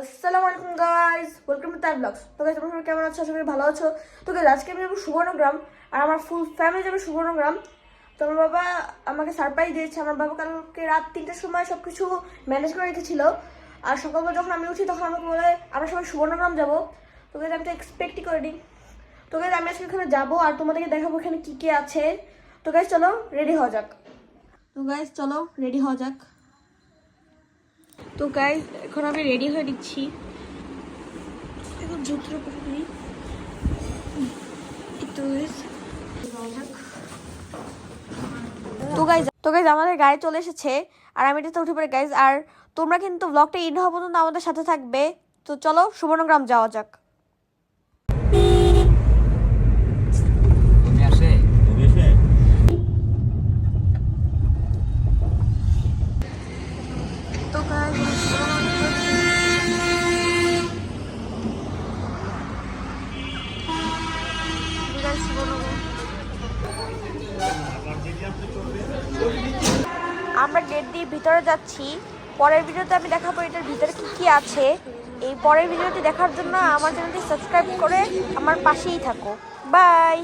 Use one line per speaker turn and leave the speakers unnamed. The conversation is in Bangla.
আসসালামু আলাইকুম গাইস ওয়েলকাম টু তার ব্লগস তো গাইস তোমরা কেমন আছো? করি ভালো আছো। তো গাইস আজকে আমি যাব সুবর্ণগ্রাম আর আমার ফুল ফ্যামিলি যাবে সুবর্ণগ্রাম। তো আমার বাবা আমাকে সারপ্রাইজ দিয়েছে। আমার বাবা কালকে রাত তিনটার সময় সব কিছু ম্যানেজ করে রেখেছিল। আর সকালবেলা যখন আমি উঠি, তখন আমাকে বলে, আমরা সবাই সুবর্ণগ্রাম যাব। তো গাইস আমি তো এক্সপেক্টই করিনি। তো গাইস আমি আজকে এখানে যাব আর তোমাদেরকে দেখাবো এখানে কি কি আছে। তো গাইস চলো রেডি হওয়া যাক। তো গাইস চলো রেডি হওয়া যাক। তো গাইস এখন আমি রেডি হয়ে নিচ্ছি। এখন জুতোর পরে নিই তো গাইজ তো গাইজ আমাদের গায়ে চলে এসেছে। আর আমি এটাতে উঠে পড়ে গাইজ আর তোমরা কিন্তু ব্লগটা ইন হওয়া পর্যন্ত আমাদের সাথে থাকবে। তো চলো সুবর্ণগ্রাম যাওয়া যাক
তুমি আসে
তো গাইজ আমরা গেট দিয়ে ভিতরে যাচ্ছি। পরের ভিডিওতে আমি দেখাবো এটার ভিতরে কি কি আছে। এই পরের ভিডিওটি দেখার জন্য আমার চ্যানেলটি সাবস্ক্রাইব করে আমার পাশেই থাকো। বাই